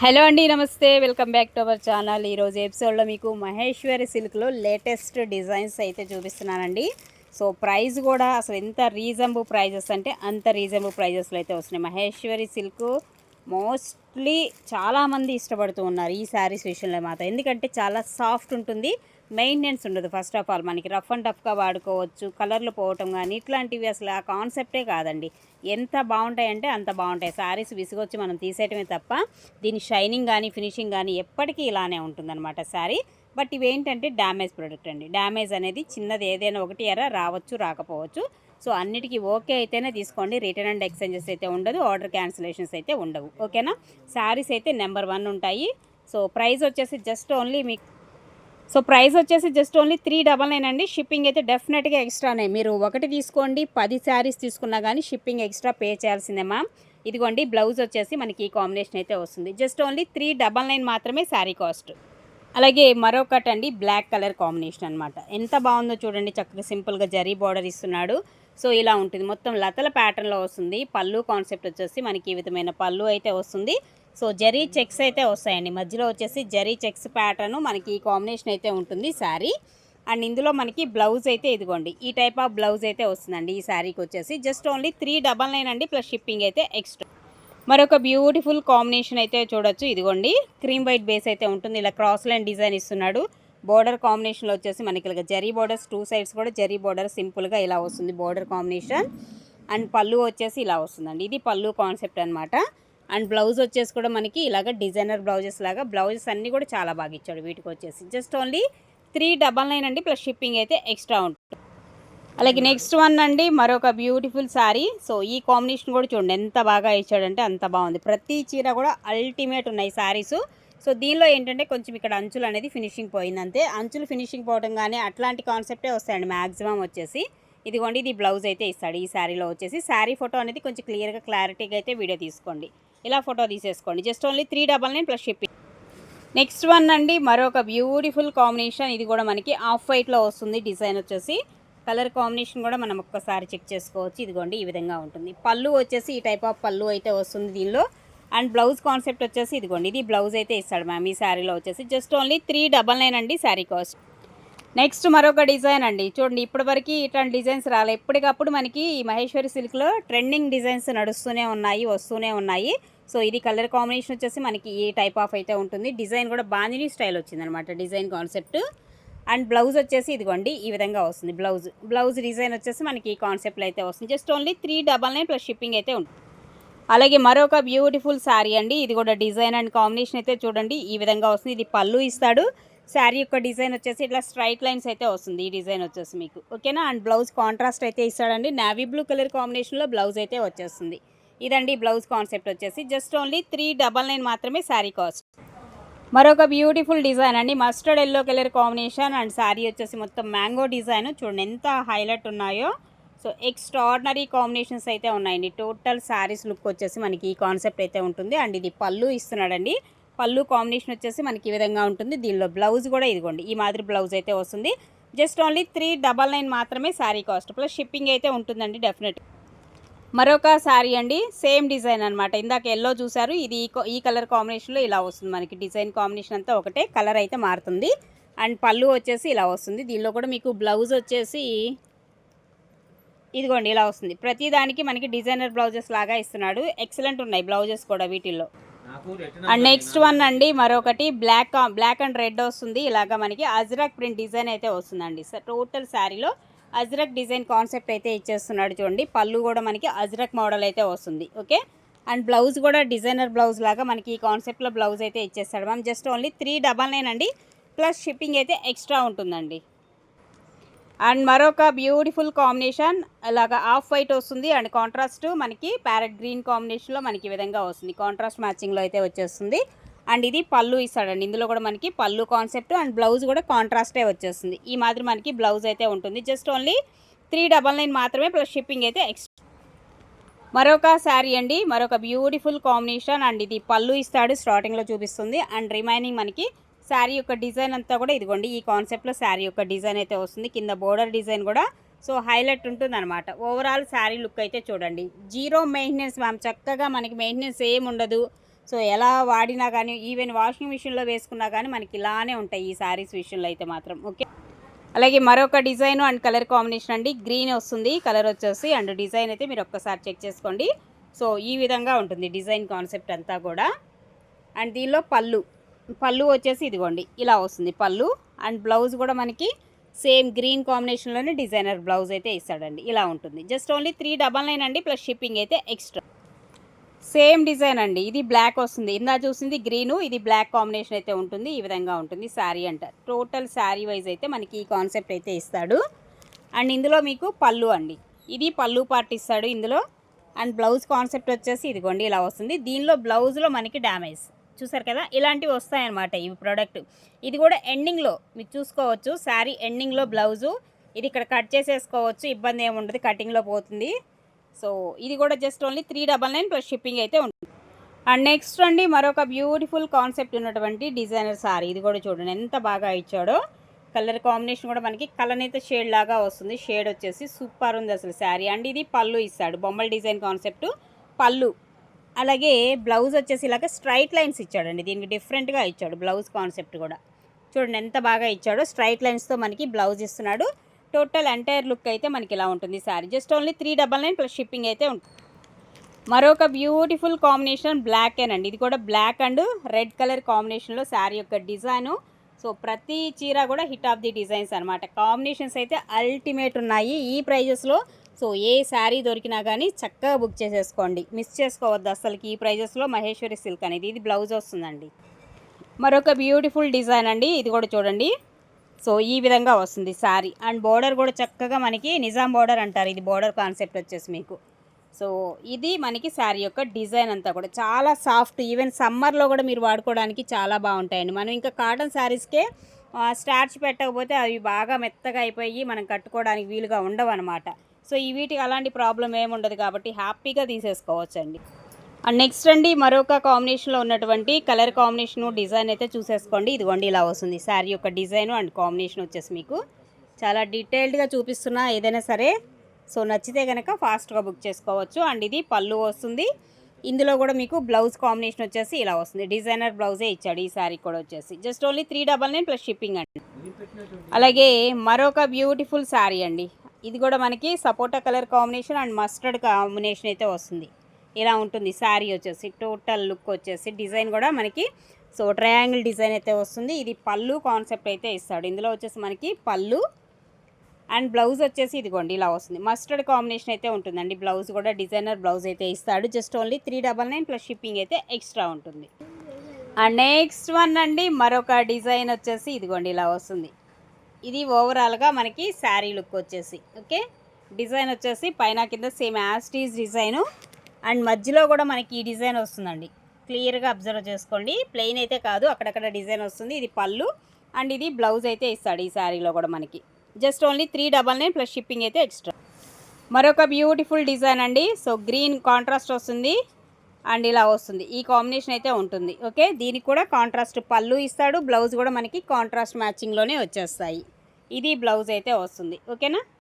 Hello అండి నమస్తే. Welcome back to our channel. ఈరోజు ఎపిసోడ్లో మీకు మహేశ్వరి సిల్క్లో లేటెస్ట్ డిజైన్స్ అయితే చూపిస్తున్నానండి. సో ప్రైస్ కూడా అసలు ఎంత రీజనబుల్ ప్రైజెస్ అంటే అంత రీజనబుల్ ప్రైజెస్లో అయితే వస్తున్నాయి. మహేశ్వరి సిల్క్ మోస్ట్లీ చాలామంది ఇష్టపడుతూ ఉన్నారు ఈ శారీస్ విషయంలో మాత్రం. ఎందుకంటే చాలా సాఫ్ట్ ఉంటుంది మెయింటెనెన్స్ ఉండదు. ఫస్ట్ ఆఫ్ ఆల్ మనకి రఫ్ అండ్ టఫ్గా వాడుకోవచ్చు కలర్లు పోవటం కానీ ఇట్లాంటివి అసలు ఆ కాన్సెప్టే కాదండి. ఎంత బాగుంటాయంటే అంత బాగుంటాయి. శారీస్ విసుగొచ్చి మనం తీసేయటమే తప్ప దీని షైనింగ్ కానీ ఫినిషింగ్ కానీ ఎప్పటికీ ఇలానే ఉంటుందన్నమాట శారీ. బట్ ఇవేంటంటే డ్యామేజ్ ప్రోడక్ట్ అండి. డ్యామేజ్ అనేది చిన్నది ఏదైనా ఒకటి ఎర రావచ్చు రాకపోవచ్చు. సో అన్నిటికీ ఓకే అయితేనే తీసుకోండి. రిటర్న్ అండ్ ఎక్స్చేంజెస్ అయితే ఉండదు. ఆర్డర్ క్యాన్సిలేషన్స్ అయితే ఉండవు. ఓకేనా? శారీస్ అయితే నెంబర్ వన్ ఉంటాయి. సో ప్రైస్ వచ్చేసి జస్ట్ ఓన్లీ మీకు సో ప్రైస్ వచ్చేసి just only three double nine అండి. షిప్పింగ్ అయితే డెఫినెట్గా ఎక్స్ట్రానే మీరు ఒకటి తీసుకోండి పది శారీస్ తీసుకున్నా కానీ షిప్పింగ్ ఎక్స్ట్రా పే చేయాల్సిందే మ్యామ్. ఇదిగోండి బ్లౌజ్ వచ్చేసి మనకి ఈ కాంబినేషన్ అయితే వస్తుంది. Just only three double nine మాత్రమే శారీ కాస్ట్. అలాగే మరొకటి అండి బ్లాక్ కలర్ కాంబినేషన్ అనమాట ఎంత బాగుందో చూడండి. చక్కగా సింపుల్గా జరీ బార్డర్ ఇస్తున్నాడు. సో ఇలా ఉంటుంది. మొత్తం లతల ప్యాటర్న్లో వస్తుంది. పళ్ళు కాన్సెప్ట్ వచ్చేసి మనకి ఈ విధమైన పళ్ళు అయితే వస్తుంది. సో జరీ చెక్స్ అయితే వస్తాయండి. మధ్యలో వచ్చేసి జరీ చెక్స్ ప్యాటర్న్ మనకి ఈ కాంబినేషన్ అయితే ఉంటుంది శారీ. అండ్ ఇందులో మనకి బ్లౌజ్ అయితే ఇదిగోండి. ఈ టైప్ ఆఫ్ బ్లౌజ్ అయితే వస్తుందండి ఈ శారీకి వచ్చేసి. Just only three double nine అండి ప్లస్ షిప్పింగ్ అయితే ఎక్స్ట్రా మరొక బ్యూటిఫుల్ కాంబినేషన్ అయితే చూడొచ్చు. ఇదిగోండి. క్రీమ్ వైట్ బేస్ అయితే ఉంటుంది. ఇలా క్రాస్ లైన్ డిజైన్ ఇస్తున్నాడు. బోర్డర్ కాంబినేషన్లో వచ్చేసి మనకి ఇలా జరీ బోర్డర్స్ టూ సైడ్స్ కూడా జరీ బోర్డర్ సింపుల్గా ఇలా వస్తుంది బోర్డర్ కాంబినేషన్. అండ్ పళ్ళు వచ్చేసి ఇలా వస్తుందండి. ఇది పళ్ళు కాన్సెప్ట్ అనమాట అండ్ బ్లౌజ్ వచ్చేసి కూడా మనకి ఇలాగ డిజైనర్ బ్లౌజెస్ లాగా బ్లౌజెస్ అన్నీ కూడా చాలా బాగా ఇచ్చాడు వీటికి వచ్చేసి. Just only three double nine అండి ప్లస్ షిప్పింగ్ అయితే ఎక్స్ట్రా ఉంటుంది. అలాగే నెక్స్ట్ వన్ అండి మరొక బ్యూటిఫుల్ శారీ సో ఈ కాంబినేషన్ కూడా చూడండి ఎంత బాగా ఇచ్చాడంటే అంత బాగుంది. ప్రతి చీర కూడా అల్టిమేట్ ఉన్నాయి శారీసు సో దీనిలో ఏంటంటే కొంచెం ఇక్కడ అంచులు అనేది ఫినిషింగ్ పోయింది అంతే. అంచులు ఫినిషింగ్ పోవడం కానీ అట్లాంటి కాన్సెప్టే వస్తాయండి. మ్యాక్సిమం వచ్చేసి ఇదిగోండి ఇది బ్లౌజ్ అయితే ఇస్తాడు. ఈ శారీలో వచ్చేసి శారీ ఫోటో అనేది కొంచెం క్లియర్గా క్లారిటీగా అయితే వీడియో తీసుకోండి. ఇలా ఫోటో తీసేసుకోండి. Just only three double nine plus shipping next one అండి మరొక బ్యూటిఫుల్ కాంబినేషన్ ఇది కూడా మనకి ఆఫ్ వైట్లో వస్తుంది. డిజైన్ వచ్చేసి కలర్ కాంబినేషన్ కూడా మనం ఒక్కసారి చెక్ చేసుకోవచ్చు. ఇదిగోండి ఈ విధంగా ఉంటుంది. పళ్ళు వచ్చేసి ఈ టైప్ ఆఫ్ పళ్ళు అయితే వస్తుంది దీనిలో. అండ్ బ్లౌజ్ కాన్సెప్ట్ వచ్చేసి ఇదిగోండి. ఇది బ్లౌజ్ అయితే ఇస్తాడు మ్యామ్ ఈ శారీలో వచ్చేసి. Just only three double nine అండి శారీ కాస్ట్. నెక్స్ట్ మరొక డిజైన్ అండి. చూడండి ఇప్పటివరకు ఇట్లాంటి డిజైన్స్ రాలే. ఎప్పటికప్పుడు మనకి ఈ మహేశ్వరి సిల్క్లో ట్రెండింగ్ డిజైన్స్ నడుస్తూనే ఉన్నాయి వస్తూనే ఉన్నాయి. సో ఇది కలర్ కాంబినేషన్ వచ్చేసి మనకి ఈ టైప్ ఆఫ్ అయితే ఉంటుంది. డిజైన్ కూడా బాందిని స్టైల్ వచ్చిందనమాట డిజైన్ కాన్సెప్ట్. అండ్ బ్లౌజ్ వచ్చేసి ఇదిగోండి ఈ విధంగా వస్తుంది బ్లౌజ్. బ్లౌజ్ డిజైన్ వచ్చేసి మనకి ఈ కాన్సెప్ట్లో అయితే వస్తుంది. Just only three double nine plus shipping అయితే ఉంటుంది. అలాగే మరొక బ్యూటిఫుల్ శారీ అండి. ఇది కూడా డిజైన్ అండ్ కాంబినేషన్ అయితే చూడండి. ఈ విధంగా వస్తుంది. ఇది పళ్ళు ఇస్తాడు. శారీ యొక్క డిజైన్ వచ్చేసి ఇట్లా స్ట్రైట్ లైన్స్ అయితే వస్తుంది. ఈ డిజైన్ వచ్చేసి మీకు. ఓకేనా అండ్ బ్లౌజ్ కాంట్రాస్ట్ అయితే ఇస్తాడండి. నావీ బ్లూ కలర్ కాంబినేషన్లో బ్లౌజ్ అయితే వచ్చేస్తుంది. ఇదండి బ్లౌజ్ కాన్సెప్ట్ వచ్చేసి. Just only three double nine మాత్రమే శారీ కాస్ట్ మరొక బ్యూటిఫుల్ డిజైన్ అండి. Mustard yellow colour combination and sari వచ్చేసి మొత్తం మ్యాంగో డిజైన్ చూడండి ఎంత హైలైట్ ఉన్నాయో. సో ఎక్స్ట్రాడినరీ కాంబినేషన్స్ అయితే ఉన్నాయండి. టోటల్ శారీస్ లుక్ వచ్చేసి మనకి ఈ కాన్సెప్ట్ అయితే ఉంటుంది. అండ్ ఇది పళ్ళు ఇస్తున్నాడండి. పళ్ళు కాంబినేషన్ వచ్చేసి మనకి ఈ విధంగా ఉంటుంది. దీనిలో బ్లౌజ్ కూడా ఇదిగోండి. ఈ మాదిరి బ్లౌజ్ అయితే వస్తుంది. Just only three double nine మాత్రమే శారీ కాస్ట్ ప్లస్ షిప్పింగ్ అయితే ఉంటుందండి డెఫినెట్ మరొక శారీ అండి. సేమ్ డిజైన్ అనమాట ఇందాక ఎల్లో చూసారు ఇది ఈ ఈ కలర్ కాంబినేషన్లో ఇలా వస్తుంది మనకి. డిజైన్ కాంబినేషన్ అంతా ఒకటే. కలర్ అయితే మారుతుంది. అండ్ పళ్ళు వచ్చేసి ఇలా వస్తుంది. దీనిలో కూడా మీకు బ్లౌజ్ వచ్చేసి ఇదిగోండి ఇలా వస్తుంది. ప్రతి దానికి మనకి డిజైనర్ బ్లౌజెస్ లాగా ఇస్తున్నాడు. ఎక్సలెంట్ ఉన్నాయి బ్లౌజెస్ కూడా వీటిల్లో. అండ్ నెక్స్ట్ వన్ అండి మరొకటి బ్లాక్ బ్లాక్ అండ్ రెడ్ వస్తుంది. ఇలాగా మనకి అజ్రక్ ప్రింట్ డిజైన్ అయితే వస్తుందండి. టోటల్ శారీలో అజ్రక్ డిజైన్ కాన్సెప్ట్ అయితే ఇచ్చేస్తున్నాడు చూడండి. పళ్ళు కూడా మనకి అజ్రక్ మోడల్ అయితే వస్తుంది. ఓకే అండ్ బ్లౌజ్ కూడా డిజైనర్ బ్లౌజ్ లాగా మనకి ఈ కాన్సెప్ట్లో బ్లౌజ్ అయితే ఇచ్చేస్తాడు. Ma'am just only three double nine అండి. ప్లస్ షిప్పింగ్ అయితే ఎక్స్ట్రా ఉంటుందండి. అండ్ మరొక బ్యూటిఫుల్ కాంబినేషన్ అలాగా ఆఫ్ వైట్ వస్తుంది అండ్ కాంట్రాస్ట్ మనకి ప్యారెట్ గ్రీన్ కాంబినేషన్లో మనకి ఈ విధంగా వస్తుంది. కాంట్రాస్ట్ మ్యాచింగ్లో అయితే వచ్చేస్తుంది. అండ్ ఇది పళ్ళు ఇస్తాడండి. ఇందులో కూడా మనకి పళ్ళు కాన్సెప్ట్ అండ్ బ్లౌజ్ కూడా కాంట్రాస్టే వచ్చేస్తుంది. ఈ మాదిరి మనకి బ్లౌజ్ అయితే ఉంటుంది. Just only three double nine మాత్రమే ప్లస్ షిప్పింగ్ అయితే ఎక్స్ట్రా మరొక శారీ అండి. మరొక బ్యూటిఫుల్ కాంబినేషన్ అండ్ ఇది పళ్ళు ఇస్తాడు. స్టార్టింగ్లో చూపిస్తుంది. అండ్ రిమైనింగ్ మనకి శారీ యొక్క డిజైన్ అంతా కూడా ఇదిగోండి ఈ కాన్సెప్ట్లో శారీ యొక్క డిజైన్ అయితే వస్తుంది. కింద బోర్డర్ డిజైన్ కూడా. సో హైలైట్ ఉంటుంది అనమాట ఓవరాల్ శారీ లుక్ అయితే చూడండి. జీరో మెయింటెనెన్స్ మ్యామ్ చక్కగా మనకి మెయింటెనెన్స్ ఏం ఉండదు. సో ఎలా వాడినా కానీ ఈవెన్ వాషింగ్ మిషన్లో వేసుకున్నా కానీ మనకి ఇలానే ఉంటాయి ఈ శారీస్ విషయంలో అయితే మాత్రం. ఓకే? అలాగే మరొక డిజైన్ అండ్ కలర్ కాంబినేషన్ అండి. గ్రీన్ వస్తుంది కలర్ వచ్చేసి. అండ్ డిజైన్ అయితే మీరు ఒక్కసారి చెక్ చేసుకోండి. సో ఈ విధంగా ఉంటుంది డిజైన్ కాన్సెప్ట్ అంతా కూడా. అండ్ దీనిలో పళ్ళు. పళ్ళు వచ్చేసి ఇదిగోండి ఇలా వస్తుంది పళ్ళు. అండ్ బ్లౌజ్ కూడా మనకి సేమ్ గ్రీన్ కాంబినేషన్లోనే డిజైనర్ బ్లౌజ్ అయితే ఇస్తాడండి ఇలా ఉంటుంది. Just only three double nine అండి ప్లస్ షిప్పింగ్ అయితే ఎక్స్ట్రా. సేమ్ డిజైన్ అండి ఇది బ్లాక్ వస్తుంది. ఇందా చూసింది గ్రీను ఇది బ్లాక్ కాంబినేషన్ అయితే ఉంటుంది ఈ విధంగా ఉంటుంది శారీ అంట. టోటల్ శారీ వైజ్ అయితే మనకి ఈ కాన్సెప్ట్ అయితే ఇస్తాడు. అండ్ ఇందులో మీకు పళ్ళు అండి ఇది పళ్ళు పార్ట్ ఇస్తాడు ఇందులో. అండ్ బ్లౌజ్ కాన్సెప్ట్ వచ్చేసి ఇదిగోండి ఇలా వస్తుంది. దీనిలో బ్లౌజ్లో మనకి డ్యామేజ్ చూసారు కదా? ఇలాంటివి వస్తాయన్నమాట ఈ ప్రోడక్ట్ ఇది కూడా ఎండింగ్లో మీరు చూసుకోవచ్చు. శారీ ఎండింగ్లో బ్లౌజు. ఇది ఇక్కడ కట్ చేసేసుకోవచ్చు. ఇబ్బంది ఏముండదు కటింగ్లో పోతుంది. సో ఇది కూడా just only three double nine plus shipping అయితే ఉంటుంది అండ్ నెక్స్ట్ అండి మరొక బ్యూటిఫుల్ కాన్సెప్ట్ ఉన్నటువంటి డిజైనర్ సారీ ఇది కూడా చూడండి ఎంత బాగా ఇచ్చాడో. కలర్ కాంబినేషన్ కూడా మనకి కలనైతే షేడ్ లాగా వస్తుంది. షేడ్ వచ్చేసి సూపర్ ఉంది అసలు శారీ అండ్ ఇది పళ్ళు ఇస్తాడు. బొమ్మల డిజైన్ కాన్సెప్ట్ పళ్ళు. అలాగే బ్లౌజ్ వచ్చేసి ఇలాగ స్ట్రైట్ లైన్స్ ఇచ్చాడండి. దీనికి డిఫరెంట్గా ఇచ్చాడు బ్లౌజ్ కాన్సెప్ట్ కూడా. చూడండి ఎంత బాగా ఇచ్చాడో స్ట్రైట్ లైన్స్తో మనకి బ్లౌజ్ ఇస్తున్నాడు. టోటల్ ఎంటైర్ లుక్ అయితే మనకి ఇలా ఉంటుంది sari just only three double nine plus shipping అయితే ఉంటుంది మరొక బ్యూటిఫుల్ కాంబినేషన్ బ్లాక్ అండి ఇది కూడా బ్లాక్ అండ్ రెడ్ కలర్ కాంబినేషన్లో శారీ యొక్క డిజైను. సో ప్రతి చీర కూడా హిట్ ఆఫ్ ది డిజైన్స్ అనమాట కాంబినేషన్స్ అయితే అల్టిమేట్ ఉన్నాయి. ఈ ప్రైజెస్లో సో ఏ శారీ దొరికినా కానీ చక్కగా బుక్ చేసేసుకోండి. మిస్ చేసుకోవద్దు అసలుకి ఈ ప్రైజెస్లో మహేశ్వరి సిల్క్ అనేది. ఇది బ్లౌజ్ వస్తుందండి. మరొక బ్యూటిఫుల్ డిజైన్ అండి. ఇది కూడా చూడండి. సో ఈ విధంగా వస్తుంది శారీ. అండ్ బోర్డర్ కూడా చక్కగా మనకి నిజాం బోర్డర్ అంటారు. ఇది బోర్డర్ కాన్సెప్ట్ వచ్చేసి మీకు. సో ఇది మనకి శారీ యొక్క డిజైన్ అంతా కూడా. చాలా సాఫ్ట్. ఈవెన్ సమ్మర్లో కూడా మీరు వాడుకోవడానికి చాలా బాగుంటాయండి. మనం ఇంకా కాటన్ శారీస్కే స్టార్చ్ పెట్టకపోతే అవి బాగా మెత్తగా అయిపోయి మనం కట్టుకోవడానికి వీలుగా ఉండవు అనమాట సో ఈ వీటికి అలాంటి ప్రాబ్లం ఏముండదు కాబట్టి హ్యాపీగా తీసేసుకోవచ్చండి. అండ్ నెక్స్ట్ అండి మరొక కాంబినేషన్లో ఉన్నటువంటి కలర్ కాంబినేషన్ డిజైన్ అయితే చూసేసుకోండి. ఇదిగోండి ఇలా వస్తుంది. శారీ యొక్క డిజైన్ అండ్ కాంబినేషన్ వచ్చేసి మీకు. చాలా డీటెయిల్డ్గా చూపిస్తున్నా ఏదైనా సరే. సో నచ్చితే కనుక ఫాస్ట్గా బుక్ చేసుకోవచ్చు. అండ్ ఇది పళ్ళు వస్తుంది. ఇందులో కూడా మీకు బ్లౌజ్ కాంబినేషన్ వచ్చేసి ఇలా వస్తుంది. డిజైనర్ బ్లౌజే ఇచ్చాడు. ఈ శారీ కూడా వచ్చేసి. Just only three double nine plus shipping అండి. అలాగే మరొక బ్యూటిఫుల్ శారీ అండి. ఇది కూడా మనకి sapota colour combination and mustard combination అయితే వస్తుంది. ఇలా ఉంటుంది శారీ వచ్చేసి టోటల్ లుక్ వచ్చేసి డిజైన్ కూడా మనకి సో ట్రయాంగిల్ డిజైన్ అయితే వస్తుంది. ఇది పళ్ళు కాన్సెప్ట్ అయితే ఇస్తాడు. ఇందులో వచ్చేసి మనకి పళ్ళు అండ్ బ్లౌజ్ వచ్చేసి ఇదిగోండి ఇలా వస్తుంది. మస్టర్డ్ కాంబినేషన్ అయితే ఉంటుందండి. బ్లౌజ్ కూడా డిజైనర్ బ్లౌజ్ అయితే ఇస్తాడు. Just only three double nine plus shipping అయితే ఎక్స్ట్రా ఉంటుంది. అండ్ నెక్స్ట్ వన్ అండి మరొక డిజైన్ వచ్చేసి ఇదిగోండి ఇలా వస్తుంది. ఇది ఓవరాల్గా మనకి శారీ లుక్ వచ్చేసి ఓకే? డిజైన్ వచ్చేసి పైన కింద సేమ్ యాస్టీజ్ డిజైను. అండ్ మధ్యలో కూడా మనకి ఈ డిజైన్ వస్తుందండి. క్లియర్గా అబ్జర్వ్ చేసుకోండి. ప్లెయిన్ అయితే కాదు అక్కడక్కడ డిజైన్ వస్తుంది. ఇది పళ్ళు. అండ్ ఇది బ్లౌజ్ అయితే ఇస్తాడు ఈ శారీలో కూడా మనకి. Just only three double nine plus shipping అయితే ఎక్స్ట్రా. మరొక బ్యూటిఫుల్ డిజైన్ అండి. సో గ్రీన్ కాంట్రాస్ట్ వస్తుంది. అండ్ ఇలా వస్తుంది. ఈ కాంబినేషన్ అయితే ఉంటుంది. ఓకే? దీనికి కూడా కాంట్రాస్ట్ పళ్ళు ఇస్తాడు. బ్లౌజ్ కూడా మనకి కాంట్రాస్ట్ మ్యాచింగ్లోనే వచ్చేస్తాయి. ఇది బ్లౌజ్ అయితే వస్తుంది. ఓకేనా?